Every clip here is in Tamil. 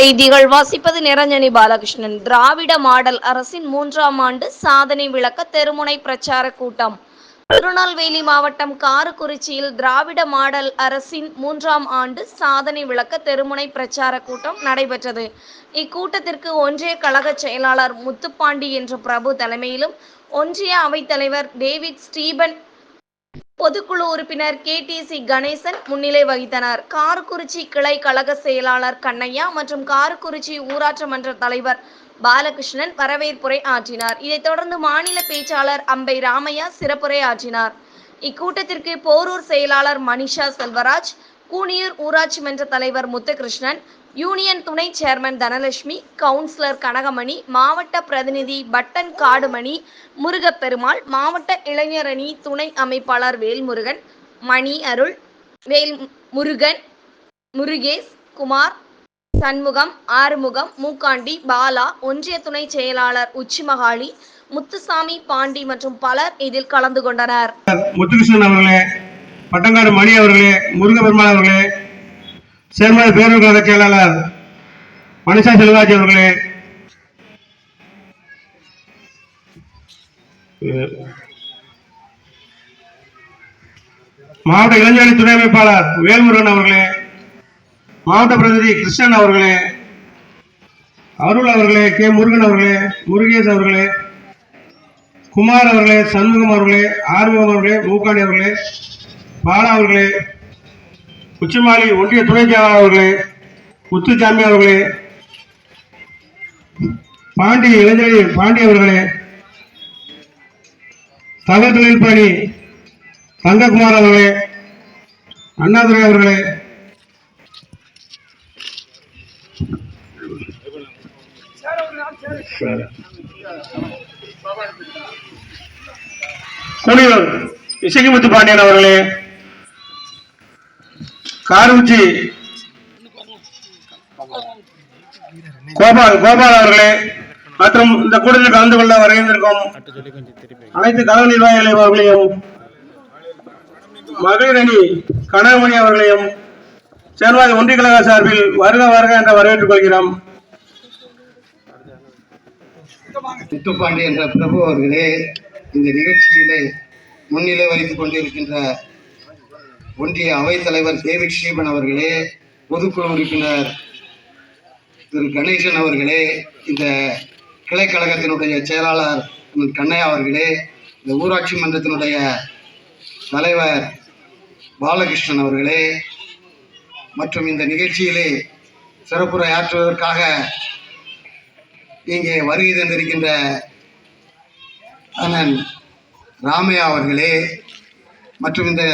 செய்திகள். வாசிப்பது நிரஞ்சனி பாலகிருஷ்ணன். திராவிட மாடல் அரசின் மூன்றாம் ஆண்டு சாதனை விளக்க தெருமுனை பிரச்சார கூட்டம். திருநெல்வேலி மாவட்டம் காரக்குறிச்சியில் திராவிட மாடல் அரசின் மூன்றாம் ஆண்டு சாதனை விளக்க தெருமுனை பிரச்சார கூட்டம் நடைபெற்றது. இக்கூட்டத்திற்கு ஒன்றிய கழக செயலாளர் முத்துப்பாண்டி என்ற பிரபு தலைமையிலும் ஒன்றிய அவைத்தலைவர் டேவிட் ஸ்டீபன் பொதுக்குழு உறுப்பினர் கேடிசி கணேசன் முன்னிலை வகித்தனர். காரக்குறிச்சி கிளை கழக செயலாளர் கண்ணையா மற்றும் காரக்குறிச்சி ஊராட்சி மன்ற தலைவர் பாலகிருஷ்ணன் வரவேற்புரை ஆற்றினார். இதைத் தொடர்ந்து மாநில பேச்சாளர் அம்பை ராமையா சிறப்புரை ஆற்றினார். இக்கூட்டத்திற்கு போரூர் செயலாளர் மனிஷா செல்வராஜ் கூனியூர் ஊராட்சி மன்ற தலைவர் முத்துகிருஷ்ணன் யூனியன் துணை சேர்மன் தனலட்சுமி கவுன்சிலர் கனகமணி மாவட்ட பிரதிநிதி பட்டன் காடுமணி முருகப்பெருமாள் மாவட்ட இளைஞரணி துணை அமைப்பாளர் வேல்முருகன் மணி அருள் வேல் முருகன் முருகேஷ் குமார் சண்முகம் ஆறுமுகம் மூக்காண்டி பாலா ஒன்றிய துணை செயலாளர் உச்சிமகாளி முத்துசாமி பாண்டி மற்றும் பலர் இதில் கலந்து கொண்டனர். முத்துகிருஷ்ணன் அவர்களே பட்டங்காடு மணி அவர்களே முருகபெருமாள் அவர்களே சேர்மன் பேரூர் கழக செயலாளர் மனுஷா செல்வராஜ் அவர்களே. மாவட்ட இளைஞரணி துணை அமைப்பாளர் வேல்முருகன் அவர்களே மாவட்ட பிரதிநிதி கிருஷ்ணன் அவர்களே அருள் அவர்களே கே முருகன் அவர்களே முருகேஷ் அவர்களே குமார் அவர்களே சண்முகம் அவர்களே ஆறுமுகம் அவர்களே மூக்காண்டி அவர்களே பாலா அவர்களே உச்சிமாலி ஒன்றிய துணை செயலாளர் அவர்களே முத்துசாமி அவர்களே பாண்டி இளைஞரணி பாண்டி அவர்களே தகவல் தொழில் பணி தங்ககுமார் அவர்களே அண்ணாதுரை அவர்களே குனியூர் இசைக்குமுத்து பாண்டியன் அவர்களே காரூச்சி. கோபால் கோபால் அவர்களே மற்றும் இந்த கூட்டத்தில் கலந்து கொள்ள வருகின்றிருக்கும் அனைத்து கழக நிர்வாகிகளை அவர்களையும் மகளிர் அணி கனகமணி அவர்களையும் சேர்வாதி ஒன்றிய கழக சார்பில் வருக வருக என்ற வரவேற்றுக் கொள்கிறோம். சித்துப்பாண்டி என்ற பிரபு அவர்களே இந்த நிகழ்ச்சியிலே முன்னிலை வகித்துக் கொண்டிருக்கின்ற ஒன்றிய அவைத்தலைவர் டேவிட் ஸ்ரீபன் அவர்களே பொதுக்குழு உறுப்பினர் திரு. கணேசன் அவர்களே இந்த கிளைக்கழகத்தினுடைய செயலாளர் கண்ணையா அவர்களே இந்த ஊராட்சி மன்றத்தினுடைய தலைவர் பாலகிருஷ்ணன் அவர்களே மற்றும் இந்த நிகழ்ச்சியிலே சிறப்புரை ஆற்றுவதற்காக இங்கே வருகை தந்திருக்கின்ற அண்ணன் ராமையா அவர்களே மற்றும் இந்த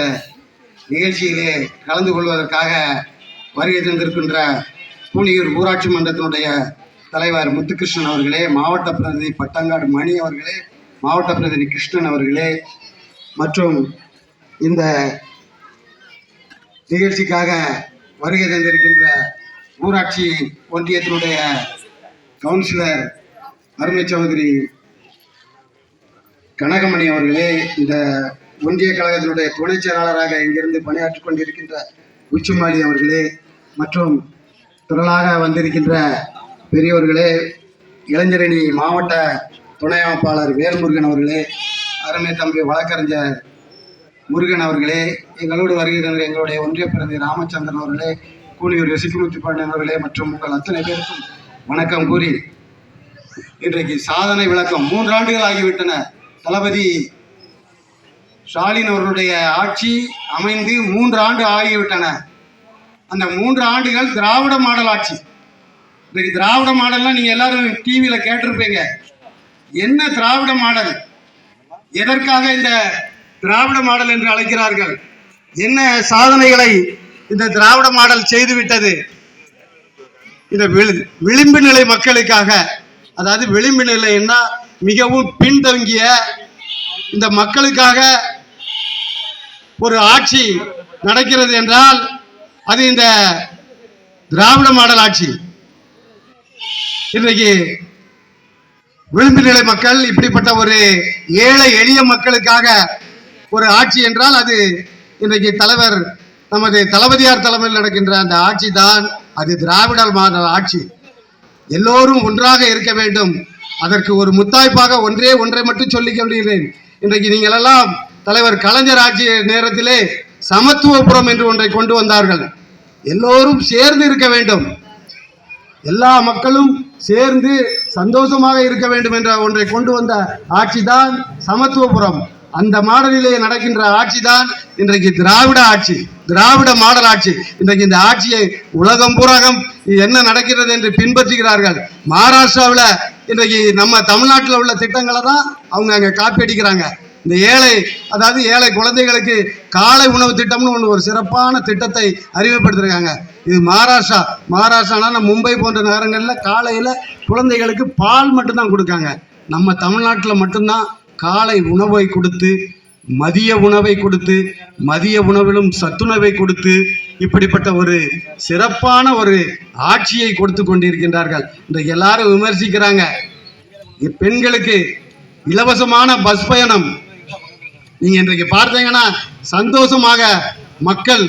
நிகழ்ச்சியிலே கலந்து கொள்வதற்காக வருகை தந்திருக்கின்ற பூனியூர் ஊராட்சி மன்றத்தினுடைய தலைவர் முத்துகிருஷ்ணன் அவர்களே மாவட்ட பிரதிநிதி பட்டங்காடு மணி அவர்களே மாவட்ட பிரதிநிதி கிருஷ்ணன் அவர்களே மற்றும் இந்த நிகழ்ச்சிக்காக வருகை தந்திருக்கின்ற ஊராட்சி ஒன்றியத்தினுடைய கவுன்சிலர் அருமை சௌதரி கனகமணி அவர்களே இந்த ஒன்றிய கழகத்தினுடைய துணைச் செயலாளராக இங்கிருந்து பணியாற்றிக் கொண்டிருக்கின்ற உச்சிமாலி அவர்களே மற்றும் திரளாக வந்திருக்கின்ற பெரியவர்களே இளைஞரணி மாவட்ட துணை அமைப்பாளர் வேல்முருகன் அவர்களே அருமை தம்பி வழக்கறிஞர் முருகன் அவர்களே எங்களோடு வருகின்ற எங்களுடைய ஒன்றிய பிரதிநிதி ராமச்சந்திரன் அவர்களே கூலியூர் ரசிகமுத்து பாண்டியன் அவர்களே மற்றும் உங்கள் அத்தனை பேருக்கும் வணக்கம் கூறி இன்றைக்கு சாதனை விளக்கம் மூன்றாண்டுகள் ஆகிவிட்டன. தளபதி ஸ்டாலின் அவர்களுடைய ஆட்சி அமைந்து மூன்று ஆண்டு ஆகிவிட்டன. அந்த மூன்று ஆண்டுகள் திராவிட மாடல் ஆட்சி. இன்றைக்கு திராவிட மாடல்லாம் நீங்கள் எல்லாரும் டிவியில் கேட்டிருப்பீங்க. என்ன திராவிட மாடல்? எதற்காக இந்த திராவிட மாடல் என்று அழைக்கிறார்கள்? என்ன சாதனைகளை இந்த திராவிட மாடல் செய்துவிட்டது? இந்த விளி- விளிம்பு நிலை மக்களுக்காக அதாவது விளிம்பு நிலைன்னா மிகவும் பின்தங்கிய இந்த மக்களுக்காக ஒரு ஆட்சி நடக்கிறது என்றால் அது இந்த திராவிட மாடல் ஆட்சி. இன்றைக்கு விளிம்பு நிலை மக்கள் இப்படிப்பட்ட ஒரு ஏழை எளிய மக்களுக்காக ஒரு ஆட்சி என்றால் அது இன்றைக்கு தலைவர் நமது தளபதியார் தலைமையில் நடக்கின்ற அந்த ஆட்சி தான் அது திராவிட மாடல் ஆட்சி. எல்லோரும் ஒன்றாக இருக்க வேண்டும். அதற்கு ஒரு முத்தாய்ப்பாக ஒன்றே ஒன்றை மட்டும் சொல்லிக் கொள்கிறேன் இன்றைக்கு நீங்கள் எல்லாம் தலைவர் கலைஞர் ஆட்சி நேரத்திலே சமத்துவபுரம் என்று ஒன்றை கொண்டு வந்தார்கள். எல்லோரும் சேர்ந்து இருக்க வேண்டும். எல்லா மக்களும் சேர்ந்து சந்தோஷமாக இருக்க வேண்டும் என்ற ஒன்றை கொண்டு வந்த ஆட்சிதான் சமத்துவபுரம். அந்த மாடலிலே நடக்கின்ற ஆட்சிதான் இன்றைக்கு திராவிட ஆட்சி திராவிட மாடல் ஆட்சி. இன்றைக்கு இந்த ஆட்சியை உலகம் பூரகம் என்ன நடக்கிறது என்று பின்பற்றுகிறார்கள். மகாராஷ்டிராவில் இன்றைக்கு நம்ம தமிழ்நாட்டில் உள்ள திட்டங்களை தான் அவங்க அங்கே காப்பி அடிக்கிறாங்க. இந்த ஏழை அதாவது ஏழை குழந்தைகளுக்கு காலை உணவு திட்டம்னு ஒன்று ஒரு சிறப்பான திட்டத்தை அறிமுகப்படுத்திருக்காங்க. இது மகாராஷ்டிரா. மகாராஷ்டிரானா நம்ம மும்பை போன்ற நகரங்களில் காலையில் குழந்தைகளுக்கு பால் மட்டும்தான் கொடுக்காங்க. நம்ம தமிழ்நாட்டில் மட்டும்தான் காலை உணவை கொடுத்து மதிய உணவை கொடுத்து மதிய உணவிலும் சத்துணவை கொடுத்து இப்படிப்பட்ட ஒரு சிறப்பான ஒரு ஆட்சியை கொடுத்து கொண்டிருக்கின்றார்கள். இன்றைக்கு எல்லாரும் விமர்சிக்கிறாங்க. பெண்களுக்கு இலவசமான பஸ் பயணம் நீங்க இன்றைக்கு பார்த்தீங்கன்னா சந்தோஷமாக மக்கள்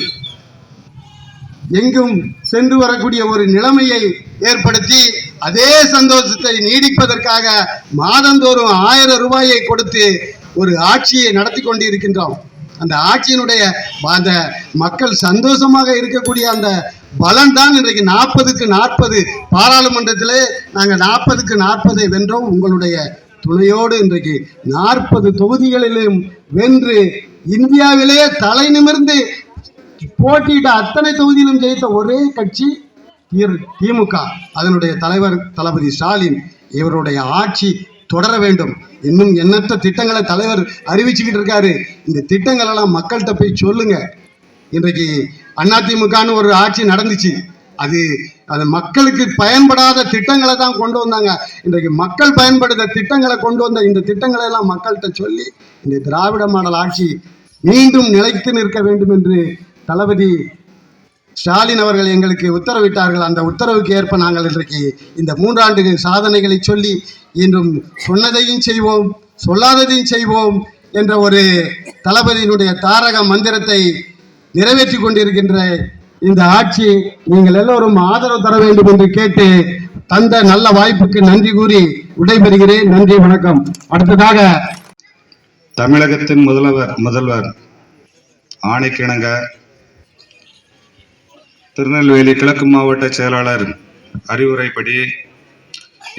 எங்கும் சென்று வரக்கூடிய ஒரு நிலைமையை ஏற்படுத்தி அதே சந்தோஷத்தை நீடிப்பதற்காக மாதந்தோறும் ஆயிரம் ரூபாயை கொடுத்து ஒரு ஆட்சியை நடத்தி கொண்டிருக்கின்றோம். அந்த ஆட்சியினுடைய அந்த மக்கள் சந்தோஷமாக இருக்கக்கூடிய அந்த பலன் தான் இன்றைக்கு நாற்பதுக்கு நாற்பது பாராளுமன்றத்திலே நாங்கள் நாற்பதுக்கு நாற்பதை வென்றோம். உங்களுடைய துணையோடு இன்றைக்கு நாற்பது தொகுதிகளிலும் வென்று இந்தியாவிலே தலை நிமிர்ந்து போட்டியிட்ட அத்தனை தொகுதியிலும் ஜெயித்த ஒரே கட்சி திமுக. அதனுடைய தலைவர் தளபதி ஸ்டாலின் இவருடைய ஆட்சி தொடர வேண்டும். இன்னும் எண்ணற்ற திட்டங்களை தலைவர் அறிவிச்சுக்கிட்டு இருக்காரு. இந்த திட்டங்கள் எல்லாம் மக்கள்கிட்ட போய் சொல்லுங்க. இன்றைக்கு அதிமுகன்னு ஒரு ஆட்சி நடந்துச்சு. அது அது மக்களுக்கு பயன்படாத திட்டங்களை தான் கொண்டு வந்தாங்க. இன்றைக்கு மக்கள் பயன்படுத்த திட்டங்களை கொண்டு வந்த இந்த திட்டங்களை எல்லாம் மக்கள்கிட்ட சொல்லி இந்த திராவிட மாடல் ஆட்சி மீண்டும் நிலைத்து நிற்க வேண்டும் என்று தளபதி ஸ்டாலின் அவர்கள் எங்களுக்கு உத்தரவிட்டார்கள். அந்த உத்தரவுக்கு ஏற்ப நாங்கள் இன்றைக்கு இந்த மூன்றாண்டு சாதனைகளை சொல்லி இன்றும் சொன்னதையும் செய்வோம் சொல்லாததையும் செய்வோம் என்ற ஒரு தளபதியினுடைய தாரக மந்திரத்தை நிறைவேற்றி கொண்டிருக்கின்ற இந்த ஆட்சி நீங்கள் எல்லோரும் ஆதரவு தர வேண்டும் என்று கேட்டு தந்த நல்ல வாய்ப்புக்கு நன்றி கூறி விடைபெறுகிறேன். நன்றி வணக்கம். அடுத்ததாக தமிழகத்தின் முதல்வர் முதல்வர் ஆணைக்கிணங்க திருநெல்வேலி கிழக்கு மாவட்ட செயலாளர் அறிவுரைப்படி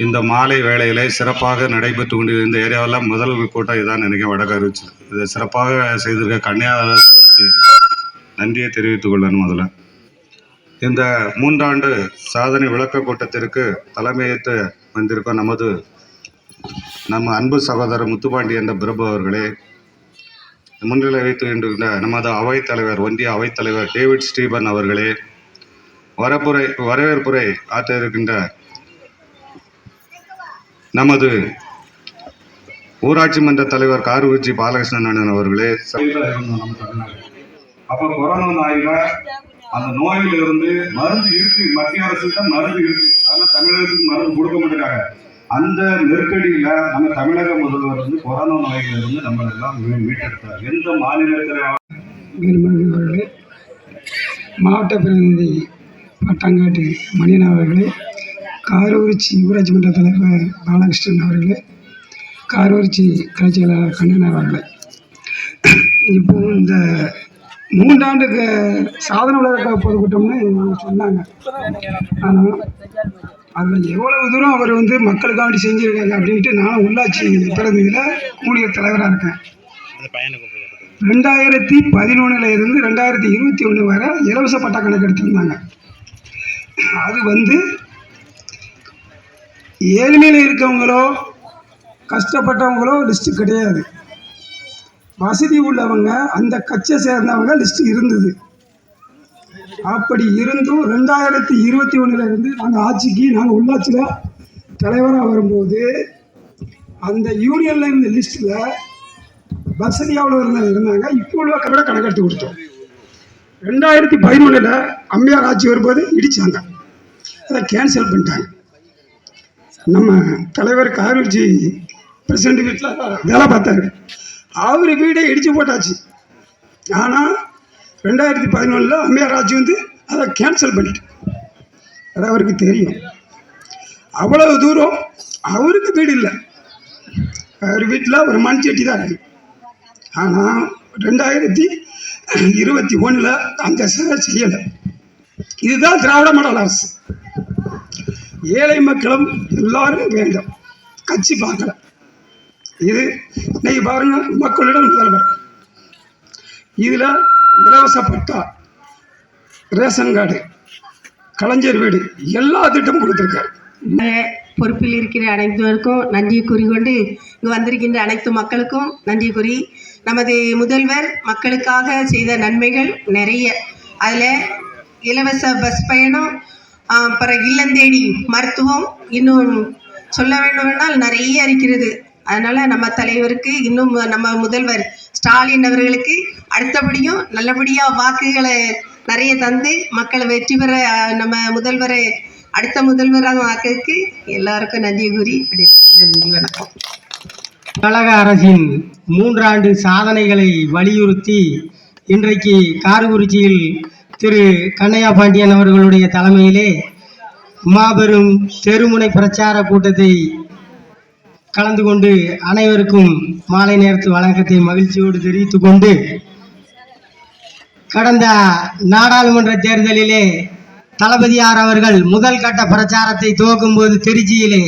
இந்த மாலை வேளையிலே சிறப்பாக நடைபெற்று கொண்டிருந்த இந்த ஏரியாவில் முதல் கூட்டம் இதான் நினைக்க வடகரிச்சு இதை சிறப்பாக செய்திருக்க கன்னியாகுமரிக்கு நன்றியை தெரிவித்துக் கொள்ளணும் முதல்ல. இந்த மூன்றாண்டு சாதனை விளக்க கூட்டத்திற்கு தலைமையேற்று வந்திருக்கும் நமது நம்ம அன்பு சகோதரர் முத்துப்பாண்டி என்ற பிரபு அவர்களே முன்னிலை வைத்து கொண்டிருந்த நமது அவைத்தலைவர் ஒன்றிய அவைத்தலைவர் டேவிட் ஸ்டீபன் அவர்களே வரப்புரை வரவேற்புரை ஆற்ற இருக்கின்ற நமது ஊராட்சி மன்ற தலைவர் காரூர்ஜி பாலகிருஷ்ணன் அண்ணன் அவர்களே. அப்போ கொரோனா நாயில் அந்த நோயில இருந்து மருந்து இருக்கு. மத்திய அரசுகிட்ட மருந்து இருக்கு. ஆனா தமிழகத்துக்கு மருந்து கொடுக்க மாட்டேங்கிறாங்க. அந்த நெருக்கடியில நம்ம தமிழக முதல்வர் வந்து கொரோனா நோயில இருந்து நம்ம எல்லாம் மீட்டெடுத்தார். எந்த மாநிலத்தில் மாவட்ட பிரதிநிதி பட்டாங்காட்டு மணியன் அவர்களே காரூரிச்சி ஊராட்சி மன்ற தலைவர் பாலகிருஷ்ணன் அவர்களே காரூரிச்சி கலைச்செயலாளர் கண்ணன் அவர்களே. இப்போ இந்த மூன்றாண்டுக்கு சாதனை உலக பொதுக்கூட்டம்னு சொன்னாங்க. ஆனால் அதில் எவ்வளவு தூரம் அவர் வந்து மக்களுக்காண்டி செஞ்சுருக்காங்க அப்படின்ட்டு நான் உள்ளாட்சி பிறந்ததில் ஊழியர் தலைவராக இருக்கேன். ரெண்டாயிரத்தி பதினொன்னுல இருந்து ரெண்டாயிரத்தி இருபத்தி ஒன்று வரை இலவச பட்டா கணக்கு எடுத்திருந்தாங்க. அது வந்து ஏழ்மையில் இருக்கவங்களோ கஷ்டப்பட்டவங்களோ லிஸ்ட்டு கிடையாது. வசதி உள்ளவங்க அந்த கட்சியை சேர்ந்தவங்க லிஸ்ட் இருந்தது. அப்படி இருந்தும் ரெண்டாயிரத்தி இருபத்தி ஒன்றில் இருந்து நாங்கள் ஆட்சிக்கு நாங்கள் உள்ளாட்சியில் தலைவராக வரும்போது அந்த யூனியனில் இருந்த லிஸ்ட்டில் வசதி அவ்வளோ இருந்தாங்க. இருந்தாங்க இப்போ உள்ள விட கணக்கெடுத்து கொடுத்தோம். ரெண்டாயிரத்தி பதினொன்றில் அம்மையார் ஆட்சி வரும்போது இடித்தாங்க அதை கேன்சல் பண்ணிட்டாங்க. நம்ம தலைவர் காரூர்ஜி பிரசிடண்ட் வீட்டில் வேலை பார்த்தாரு. அவர் வீடை இடித்து போட்டாச்சு. ஆனால் ரெண்டாயிரத்தி பதினொன்றில் அம்மையார் ஆட்சி வந்து அதை கேன்சல் பண்ணிட்டு. அது அவருக்கு தெரியும். அவ்வளவு தூரம் அவருக்கு வீடு இல்லை. அவர் வீட்டில் ஒரு மண் செட்டி தான் இருக்கு. ஆனால் ரெண்டாயிரத்தி இருபத்தி ஒன்றில் அந்த சிலை செய்யலை. இதுதான் திராவிட மாடல் அரசு. ஏழை மக்களும் எல்லாரும் வேண்டும். கட்சி பார்க்கல. இது இன்னைக்கு பாருங்க மக்களிடம் முதல்வர். இதில் இலவச பட்டா ரேஷன் கார்டு கலைஞர் வீடு எல்லா திட்டமும் கொடுத்துருக்காரு. பொறுப்பில் இருக்கிற அனைத்துவருக்கும் நன்றி கூறிக்கொண்டு இங்கு வந்திருக்கின்ற அனைத்து மக்களுக்கும் நன்றி கூறி நமது முதல்வர் மக்களுக்காக செய்த நன்மைகள் நிறைய. அதில் இலவச பஸ் பயணம் அப்புறம் இல்லந்தேடி மருத்துவம் இன்னும் சொல்ல வேண்டுமென்றால் நிறைய இருக்கிறது. அதனால் நம்ம தலைவருக்கு இன்னும் நம்ம முதல்வர் ஸ்டாலின் அவர்களுக்கு அடுத்தபடியும் நல்லபடியாக வாக்குகளை நிறைய தந்து மக்களை வெற்றி பெற நம்ம முதல்வரை அடுத்த முதல்வராக வாக்குக்கு எல்லாருக்கும் நன்றி கூறி நன்றி வணக்கம். கழக அரசின் மூன்றாண்டு சாதனைகளை வலியுறுத்தி இன்றைக்கு கார்குறிச்சியில் திரு கண்ணையா பாண்டியன் அவர்களுடைய தலைமையிலே மாபெரும் தெருமுனை பிரச்சார கூட்டத்தை கலந்து கொண்டு அனைவருக்கும் மாலை நேரத்து வழக்கத்தை மகிழ்ச்சியோடு தெரிவித்துக் கொண்டு கடந்த நாடாளுமன்ற தேர்தலிலே தளபதியார் அவர்கள் முதல் கட்ட பிரச்சாரத்தை துவக்கும் போது திருச்சியிலே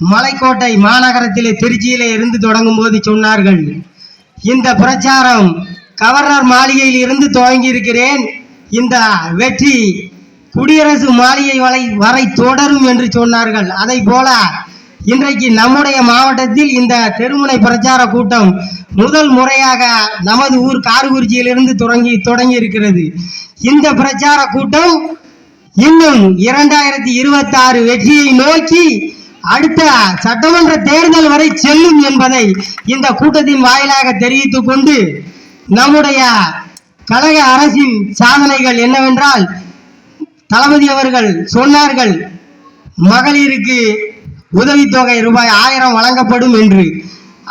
மலைக்கோட்டை மாநகரத்திலே திருச்சியிலே இருந்து தொடங்கும் போது சொன்னார்கள் இந்த பிரச்சாரம் கவர்னர் மாளிகையில் இருந்து துவங்கி இருக்கிறேன் இந்த வெற்றி குடியரசு மாளிகை வரை வரை தொடரும் என்று சொன்னார்கள். அதை போல இன்றைக்கு நம்முடைய மாவட்டத்தில் இந்த தெருமுனை பிரச்சார கூட்டம் முதல் முறையாக நமது ஊர் காரக்குறிச்சியிலிருந்து தொடங்கி தொடங்கி இருக்கிறது இந்த பிரச்சார கூட்டம் இன்னும் இரண்டாயிரத்தி இருபத்தி ஆறு வெற்றியை நோக்கி அடுத்த சட்டமன்ற தேர்தல் வரை செல்லும் என்பதை இந்த கூட்டத்தின் வாயிலாக தெரிவித்துக் கொண்டு நம்முடைய கழக அரசின் சாதனைகள் என்னவென்றால் தளபதி அவர்கள் சொன்னார்கள் மகளிருக்கு உதவித்தொகை ரூபாய் ஆயிரம் வழங்கப்படும் என்று.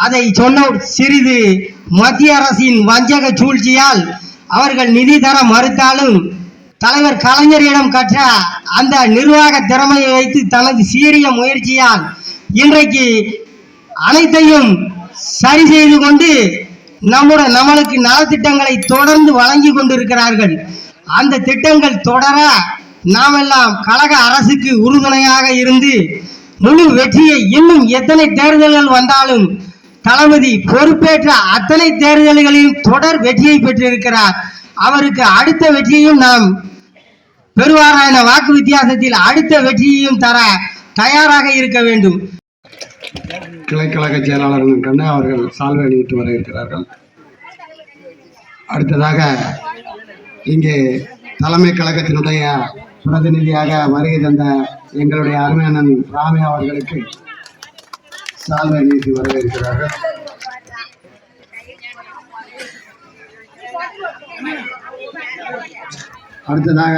அதை சொன்ன சிறிது மத்திய அரசின் வஞ்சக சூழ்ச்சியால் அவர்கள் நிதி தர மறுத்தாலும் தலைவர் கலைஞரிடம் கற்ற அந்த நிர்வாக திறமையை வைத்து தனது சீரிய முயற்சியால் இன்றைக்கு அனைத்தையும் சரி செய்து கொண்டு நம்முடைய நம்மளுக்கு நலத்திட்டங்களை தொடர்ந்து வழங்கி கொண்டிருக்கிறார்கள். அந்த திட்டங்கள் தொடர நாமெல்லாம் கழக அரசுக்கு உறுதுணையாக இருந்து முழு வெற்றியை இன்னும் எத்தனை தேர்தல்கள் வந்தாலும் தளபதி பொறுப்பேற்ற அத்தனை தேர்தல்களிலும் தொடர் வெற்றியை பெற்றிருக்கிறார். அவருக்கு அடுத்த வெற்றியையும் நாம் பெறுவாரான வாக்கு வித்தியாசத்தில் அடுத்த வெற்றியையும் தர தயாராக இருக்க வேண்டும். கிளைக்கழக செயலாளர் கண்ணா அவர்கள் சால்வை அணிவித்து வர இருக்கிறார்கள். அடுத்ததாக இங்கே தலைமை கழகத்தினுடைய பிரதிநிதியாக வருகை தந்த எங்களுடைய அருமையண்ணன் ராமே அவர்களுக்கு சால்வை நீதி வரவேற்கிறார்கள். அடுத்ததாக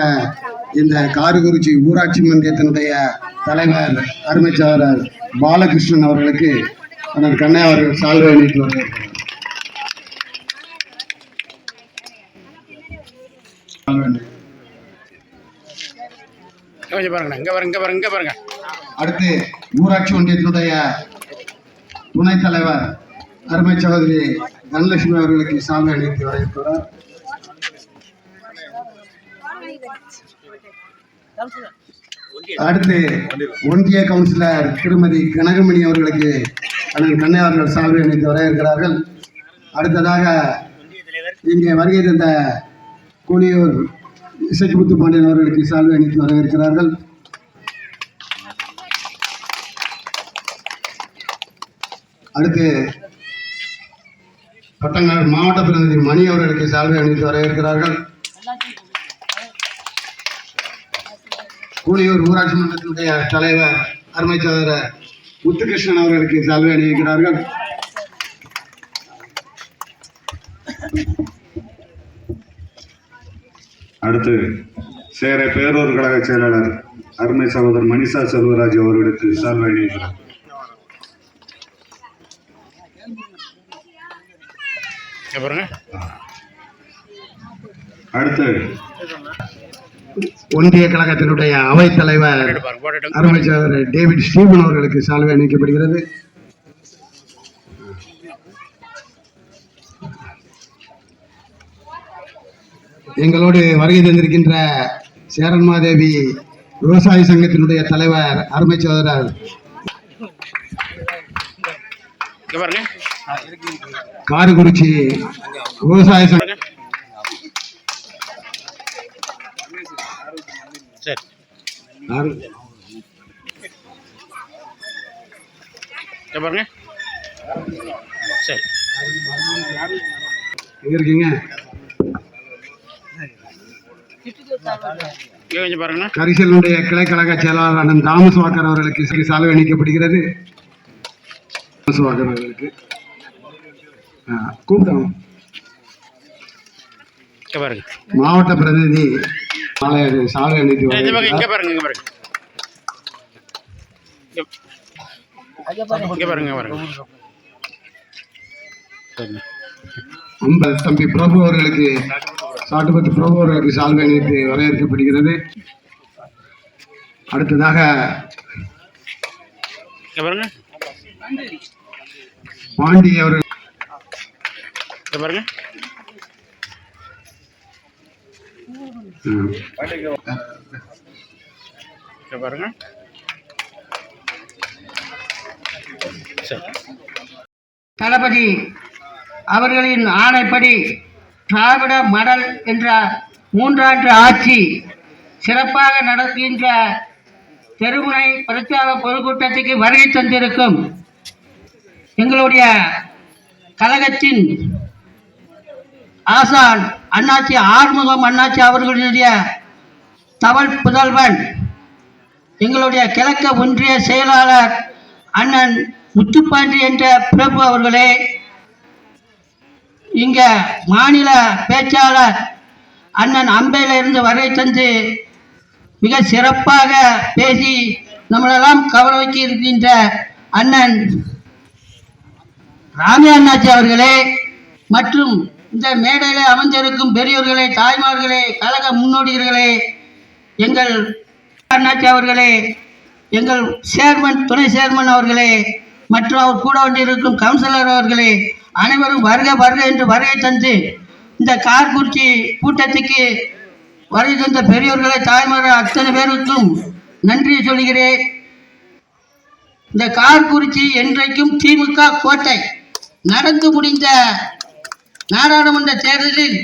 இந்த காரக்குறிச்சி ஊராட்சி மன்றத்தினுடைய தலைவர் அருமைச்சாளர் பாலகிருஷ்ணன் அவர்களுக்கு அண்ணன் கண்ணை அவர்கள் சால்வை நீட்டி வருகிறார் சால்வை கொஞ்சம் பாருங்க இங்க பாருங்க இங்க பாருங்க இங்க பாருங்க. அடுத்து ஊராட்சி ஒன்றியத்தினுடைய துணைத் தலைவர் அருமை சகோதரி தனலட்சுமி அவர்களுக்கு சாமி அணிவித்து வரவேற்கிறார் அடுத்து ஒன்றிய கவுன்சிலர் திருமதி கனகமணி அவர்களுக்கு அண்ணன் கண்ணை அவர்கள் சால்வை அணிவித்து வரவேற்கிறார்கள். அடுத்ததாக இங்கே வருகை தந்த கூலியூர் சஜிமுத்து பாண்டியன் அவர்களுக்கு சால்வை அணித்து வரவேற்கிறார்கள். அடுத்து பட்டங்கள் மாவட்ட பிரதிநிதி மணி அவர்களுக்கு சால்வை அணிவித்து வரவேற்கிறார்கள். கூலியூர் ஊராட்சி மன்றத்தினுடைய தலைவர் அருமை சகோதரர் முத்துகிருஷ்ணன் அவர்களுக்கு சால்வை அணிவிக்கிறார்கள். அடுத்து சேரை பேரூர் கழக செயலாளர் அருமை சகோதரர் மணிஷா செல்வராஜ் அவர்களுக்கு சால்வை அணிவிக்கிறார் அடுத்து ஒன்றிய கழகத்தினுடைய அவைத் தலைவர் அருமை சகோதரர் டேவிட் ஸ்டீபன் அவர்களுக்கு சால்வை அணிவிக்கப்படுகிறது எங்களோடு வருகை தந்திருக்கின்ற சேரன்மாதேவி விவசாய சங்கத்தினுடைய தலைவர் அருமை பாருங்க. காரக்குறிச்சி விவசாய சங்க பாருங்க. சரி. அரு- இங்க பாருங்க. சரி. எங்க இருக்கீங்க இங்க கொஞ்சம் பாருங்கண்ணா கரிசலுடைய கிளைக்கழக செயலாளர் அண்ணன் தாமஸ் வாக்கர் அவர்களுக்கு சால்வை அணிக்கப்படுகிறது தாமஸ் வாக்கர் அவர்களுக்கு கூப்பிட்டோம். மாவட்ட பிரதிநிதி சாலை சாலை தம்பி பிரபு அவர்களுக்கு சாட்டுப்பத்து பிரபு அவர்களுக்கு சால்வை அணிவித்து வரவேற்கப்படுகிறது அடுத்ததாக பாண்டி அவர்கள். பாருங்க தளபதி அவர்களின் ஆணைப்படி திராவிட மடல் என்ற மூன்றாண்டு ஆட்சி சிறப்பாக நடத்துகின்ற தெருமுனை பிரச்சார பொதுக்கூட்டத்துக்கு வருகை தந்திருக்கும் எங்களுடைய கழகத்தின் ஆசான் அண்ணாச்சி ஆறுமுகம் அண்ணாச்சி அவர்களுடைய தவள் புதல்வன் எங்களுடைய கிழக்க ஒன்றிய செயலாளர் அண்ணன் முத்துப்பாண்டி என்ற பிரபு அவர்களே இங்க மாநில பேச்சாளர் அண்ணன் அம்பையிலிருந்து வருகை தந்து மிக சிறப்பாக பேசி நம்மளெல்லாம் கவனிக்க இருக்கின்ற அண்ணன் ராமே அண்ணாச்சி அவர்களே மற்றும் இந்த மேடையிலே அமைஞ்சிருக்கும் பெரியோர்களே தாய்மார்களே கழக முன்னோடிகளே எங்கள் அண்ணாச்சி அவர்களே எங்கள் சேர்மன் துணை சேர்மன் அவர்களே மற்றும் அவர் கூட கொண்டிருக்கும் கவுன்சிலர் அவர்களே அனைவரும் வருக வருக என்று வருகை தந்து இந்த கார்குறிச்சி கூட்டத்துக்கு வருகை தந்த பெரியோர்களை தாய்மார்கள் அத்தனை பேருக்கும் நன்றி சொல்கிறேன் இந்த கார்குறிச்சி என்றைக்கும் திமுக கோட்டை நடந்து முடிந்த நாடாளுமன்ற தேர்தலில்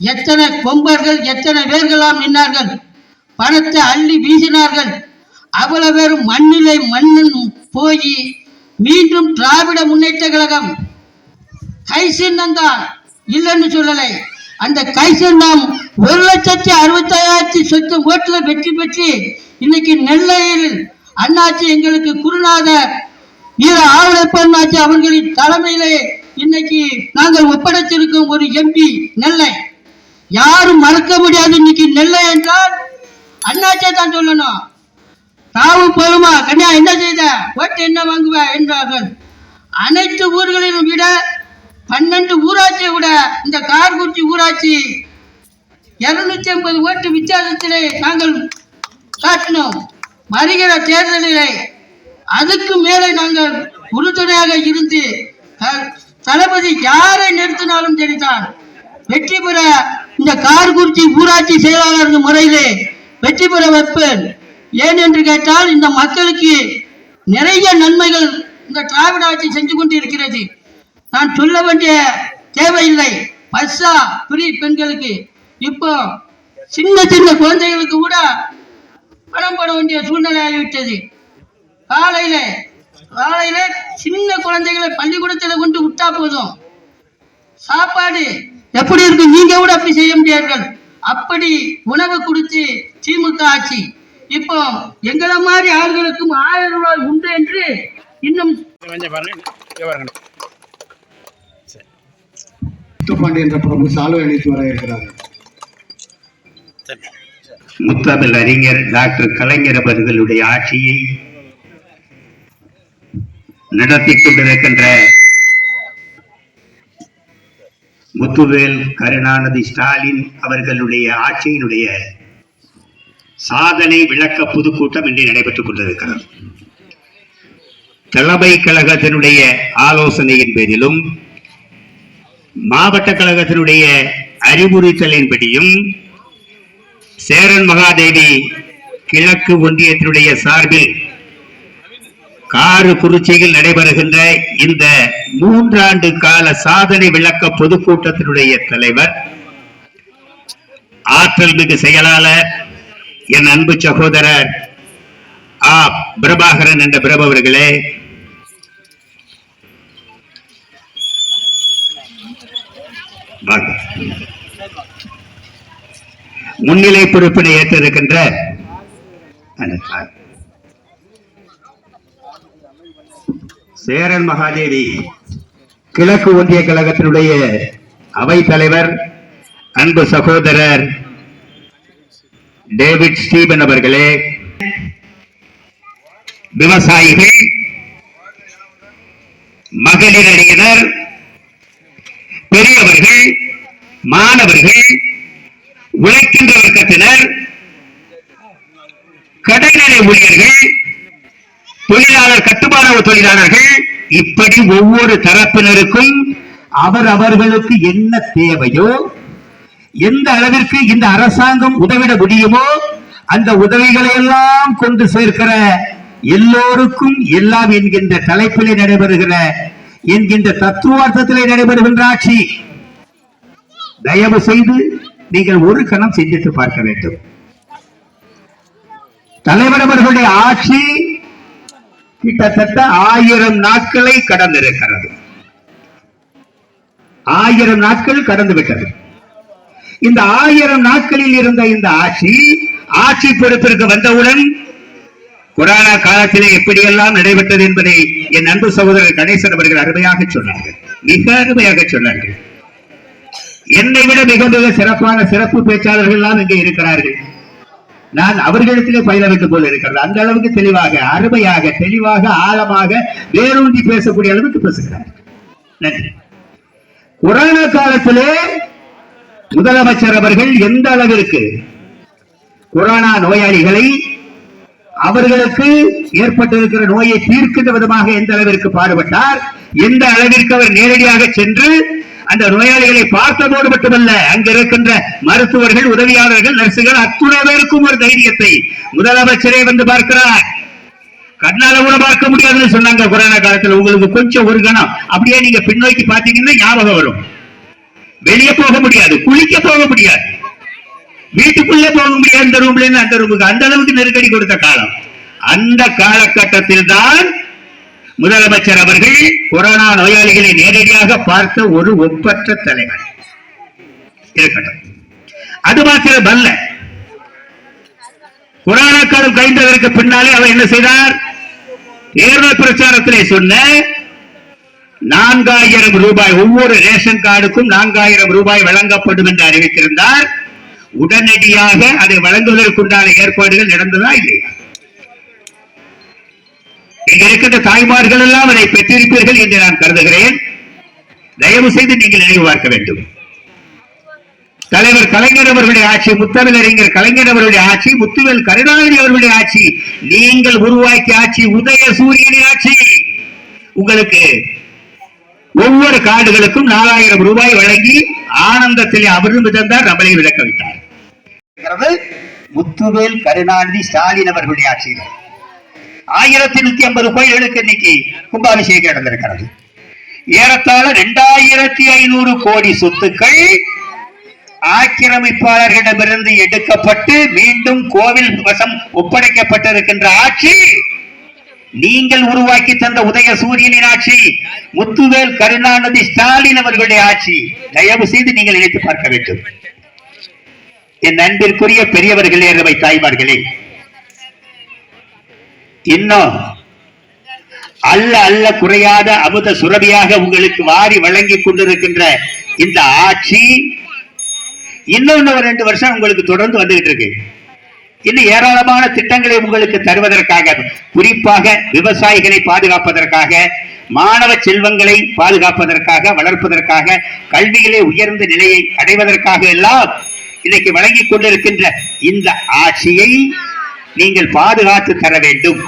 எத்தனை கொம்பர்கள் எத்தனை பேர்களாம் நின்றார்கள் பணத்தை அள்ளி வீசினார்கள். அவ்வளவு பேரும் மண்ணிலே மண்ணின் போய் மீண்டும் திராவிட முன்னேற்ற கழகம். கைசின்னம் தான் இல்லைன்னு சொல்லலை. அந்த கைசின்னம் ஒரு லட்சத்தி அறுபத்தாயிரத்தி சொத்து ஓட்டுல வெற்றி பெற்று இன்னைக்கு நெல்லையில் அண்ணாச்சி எங்களுக்கு குருநாதர் வீர ஆவணப்பண்ணாச்சி அவர்களின் தலைமையிலே இன்னைக்கு நாங்கள் ஒப்படைத்திருக்கும் ஒரு எம்பி நெல்லை. யாரும் மறக்க முடியாது இன்னைக்கு நெல்லை என்றால் அண்ணாச்சே தான் சொல்லணும். தாவும் போலுமா கன்யா என்ன செய்த? ஓட்டு என்ன வாங்குவ என்றார்கள். அனைத்து ஊர்களிலும் விட பன்னெண்டு ஊராட்சியை விட இந்த கார்குச்சி ஊராட்சி இருநூத்தி ஐம்பது ஓட்டு வித்தியாசத்திலே நாங்கள் காட்டினோம். வருகிற தேர்தலிலே அதுக்கு மேலே நாங்கள் உறுதுணையாக இருந்து தளபதி யாரை நிறுத்தினாலும் சரிதான் வெற்றி பெற இந்த கார்குறிச்சி ஊராட்சி செயலாளர் முறையிலே வெற்றி பெற வைப்பேன். ஏன் என்று கேட்டால் இந்த மக்களுக்கு நிறைய நன்மைகள் இந்த திராவிட ஆட்சி செஞ்சு கொண்டு இருக்கிறது நான் சொல்ல வேண்டிய தேவையில்லை. பஸ்ஸா ஃப்ரீ பெண்களுக்கு. இப்போ சின்ன சின்ன குழந்தைகளுக்கு கூட பணம் போட வேண்டிய சூழ்நிலை ஆகிவிட்டது. காலையில காலையில சின்ன குழந்தைகளை பள்ளிக்கூடத்தில் கொண்டு விட்டா போதும். சாப்பாடு எப்படி இருக்கு? நீங்க கூட அப்படி செய்ய முடியார்கள். அப்படி உணவு கொடுத்து திமுக ஆட்சி. இப்போ எங்களை மாதிரி ஆள்களுக்கும் ஆயிரம் ரூபாய் உண்டு என்று இன்னும் முத்துப்பாண்டி என்ற பிரபு சால்வை அணித்து வர இருக்கிறார்கள் சரி. முத்தமிழ் அறிஞர் டாக்டர் கலைஞர் அவர்களுடைய ஆட்சியை நடத்தி கொண்டிருக்கின்ற முத்துவேல் கருணாநிதி ஸ்டாலின் அவர்களுடைய ஆட்சியினுடைய சாதனை விளக்க பொதுக்கூட்டம் இன்று நடைபெற்றுக் கொண்டிருக்கிறது. தலைமை கழகத்தினுடைய ஆலோசனையின் பேரிலும் மாவட்ட கழகத்தினுடைய அறிவுறுத்தலின்படியும் சேரன் மகாதேவி கிழக்கு ஒன்றியத்தினுடைய சார்பில் காரு குறிச்சியில் நடைபெறுகின்ற இந்த மூன்றாண்டு கால சாதனை விளக்க பொதுக்கூட்டத்தினுடைய தலைவர் ஆற்றல் மிகு செயலாளர் என் அன்பு சகோதரர் ஆ பிரபாகரன் என்ற பிரபவர்களே முன்னிலை பொறுப்பினை ஏற்றிருக்கின்ற சேரன் மகாதேவி கிழக்கு ஒன்றிய கழகத்தினுடைய அவை தலைவர் அன்பு சகோதரர் டேவிட் ஸ்டீபன் அவர்களே விவசாயிகள் மகளிர் அணியினர் பெரியவர்கள் மாணவர்கள் உழைக்கின்ற வர்க்கத்தினர் கடைநிலை ஊழியர்கள் தொழிலாளர் கட்டுமான தொழிலாளர்கள் இப்படி ஒவ்வொரு தரப்பினருக்கும் அவர் அவர்களுக்கு என்ன தேவையோ எந்த அளவிற்கு இந்த அரசாங்கம் உதவிட முடியுமோ அந்த உதவிகளை எல்லாம் கொண்டு சேர்க்கிற எல்லோருக்கும் எல்லாம் என்கின்ற தலைப்பிலே நடைபெறுகிற என்கின்ற தத்துவார்த்தத்திலே நடைபெறுகின்ற ஆட்சி. தயவு செய்து நீங்கள் ஒரு கணம் சிந்தித்து பார்க்க வேண்டும். தலைவர் அவர்களுடைய ஆட்சி கிட்டத்தட்ட ஆயிரம் நாட்களை கடந்திருக்கிறது. ஆயிரம் நாட்கள் கடந்து விட்டது இந்த ஆயிரம் நாட்களில் இருந்த இந்த ஆட்சி ஆட்சி பொறுப்பிற்கு வந்தவுடன் கொரோனா காலத்திலே எப்படியெல்லாம் நடைபெற்றது என்பதை என் அன்பு சகோதரர் கணேசன் அவர்கள் அருமையாக சொன்னார்கள். மிக அருமையாக சொன்னார்கள். என்னை விட மிக மிக சிறப்பான சிறப்பு பேச்சாளர்கள் எல்லாம் இங்கே இருக்கிறார்கள். நான் அவர்களிடத்திலே பயில வேண்டும் போல இருக்கிறது அந்த அளவுக்கு தெளிவாக அருமையாக தெளிவாக ஆழமாக வேரூன்றி பேசக்கூடிய அளவுக்கு பேசுகிறார் நன்றி. கொரோனா காலத்திலே முதலமைச்சர் அவர்கள் எந்த அளவிற்கு கொரோனா நோயாளிகளை அவர்களுக்கு ஏற்பட்டிருக்கிற நோயை தீர்க்கின்ற விதமாக எந்த அளவிற்கு பாடுபட்டார் எந்த அளவிற்கு அவர் நேரடியாக சென்று அந்த நோயாளிகளை பார்த்ததோடு மட்டுமல்ல அங்க இருக்கின்ற மருத்துவர்கள் உதவியாளர்கள் நர்சுகள் அத்துணை பேருக்கும் ஒரு தைரியத்தை முதலமைச்சரே வந்து பார்க்கிறார். கண்ணால கூட பார்க்க முடியாதுன்னு சொன்னாங்க கொரோனா காலத்துல. உங்களுக்கு கொஞ்சம் ஒரு கணம். அப்படியே நீங்க பின்னோக்கி பாத்தீங்கன்னா ஞாபகம் வரும். வெளியே போக முடியாது குளிக்க போக முடியாது. வீட்டுக்குள்ளே போக முடியாது இந்த ரூம்ல இருந்து அந்த ரூமுக்கு அந்த அளவுக்கு நெருக்கடி கொடுத்த காலம். அந்த காலகட்டத்தில் தான் முதலமைச்சர் அவர்கள் கொரோனா நோயாளிகளை நேரடியாக பார்த்த ஒரு ஒப்பற்ற தலைவர். இருக்கட்டும். அது மாத்திரம் அல்ல. கொரோனா காலம் கழிந்ததற்கு பின்னாலே அவர் என்ன செய்தார்? தேர்தல் பிரச்சாரத்திலே சொன்ன நான்காயிரம் ரூபாய் ஒவ்வொரு ரேஷன் கார்டுக்கும் நான்காயிரம் ரூபாய் வழங்கப்படும் என்று அறிவித்திருந்தார். உடனடியாக அதை வழங்குவதற்குண்டான ஏற்பாடுகள் நடந்ததா இல்லையா? இங்க இருக்கின்ற தாய்மார்கள் எல்லாம் அதை பெற்றிருப்பீர்கள் என்று நான் கருதுகிறேன். தயவு செய்து நீங்கள் நினைவு பார்க்க வேண்டும். தலைவர் கலைஞர் அவர்களுடைய ஆட்சி முத்தமிழறிஞர் கலைஞர் அவர்களுடைய ஆட்சி முத்துவேல் கருணாநிதி அவர்களுடைய ஆட்சி நீங்கள் உருவாக்கிய ஆட்சி உதய சூரியனின் ஆட்சி. உங்களுக்கு ஒவ்வொரு கார்டுகளுக்கும் நாலாயிரம் ரூபாய் வழங்கி ஆனந்தத்தில் அவரும் தந்தார் நம்மளை விளக்க விட்டார் முத்துவேல் கருணாநிதி ஸ்டாலின் அவர்களுடைய ஆட்சியில். ஆயிரத்தி நூத்தி ஐம்பது கோயில்களுக்கு இன்னைக்கு கும்பாபிஷேகம் நடந்திருக்கிறது. ஏறத்தாழ இரண்டாயிரத்தி ஐநூறு கோடி சொத்துக்கள் ஆக்கிரமிப்பாளர்களிடமிருந்து எடுக்கப்பட்டு மீண்டும் கோவில் வசம் ஒப்படைக்கப்பட்டிருக்கின்ற ஆட்சி நீங்கள் உருவாக்கி தந்த உதய சூரியனின் ஆட்சி முத்துவேல் கருணாநிதி ஸ்டாலின் அவர்களுடைய ஆட்சி. தயவு செய்து நீங்கள் நினைத்து பார்க்க வேண்டும். என் அன்பிற்குரிய பெரியவர்களே அவை தாய்மார்களே இன்னும் அல்ல அல்ல குறையாத அமுத சுரபியாக உங்களுக்கு வாரி வழங்கி கொண்டிருக்கின்ற இந்த ஆட்சி இன்னொன்னு ஒரு ரெண்டு வருஷம் உங்களுக்கு தொடர்ந்து வந்துகிட்டு இருக்கு. இன்னும் ஏராளமான திட்டங்களை உங்களுக்கு தருவதற்காக குறிப்பாக விவசாயிகளை பாதுகாப்பதற்காக மாணவ செல்வங்களை பாதுகாப்பதற்காக வளர்ப்பதற்காக கல்வியிலே உயர்ந்த நிலையை அடைவதற்காக எல்லாம் இன்னைக்கு வழங்கிக் கொண்டிருக்கின்ற இந்த ஆட்சியை நீங்கள் பாதுகாத்து தர வேண்டும்.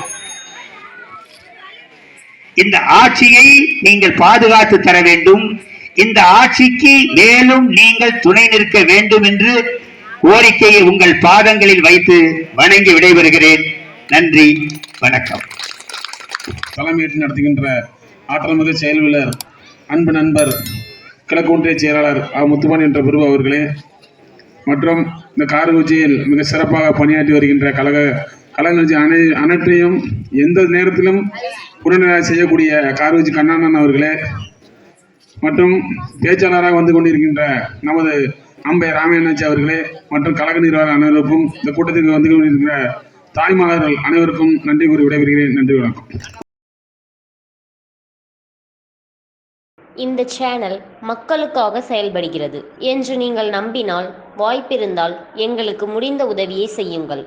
இந்த ஆட்சியை நீங்கள் பாதுகாத்து தர வேண்டும். இந்த ஆட்சிக்கு மேலும் நீங்கள் துணை நிற்க வேண்டும் என்று கோரிக்கையை உங்கள் பாதங்களில் வைத்து வணங்கி விடைபெறுகிறேன். நன்றி வணக்கம். தலைமையேற்று நடத்துகின்ற ஆற்றல்மிகு செயல்வீரர் அன்பு நண்பர் கிழக்கு ஒன்றிய செயலாளர் ஆ. முத்துமான் என்ற பிரபு அவர்களே மற்றும் இந்த காரகுச்சியில் மிக சிறப்பாக பணியாற்றி வருகின்ற கழக கழக நிகழ்ச்சி அனை அனைத்தையும் எந்த நேரத்திலும் உடனடியாக செய்யக்கூடிய காரகுச்சி கண்ணாணன் அவர்களே மற்றும் பேச்சாளராக வந்து கொண்டிருக்கின்ற நமது அம்பை ராமயணாச்சி அவர்களே மற்றும் கழக நிர்வாக அனைவருக்கும் இந்த கூட்டத்திற்கு வந்து கொண்டிருக்கிற தாய்மார்கள் அனைவருக்கும் நன்றி கூறி விடைபெறுகிறேன். நன்றி வணக்கம். இந்த சேனல் மக்களுக்காக செயல்படுகிறது என்று நீங்கள் நம்பினால் வாய்ப்பிருந்தால் எங்களுக்கு முடிந்த உதவியை செய்யுங்கள்.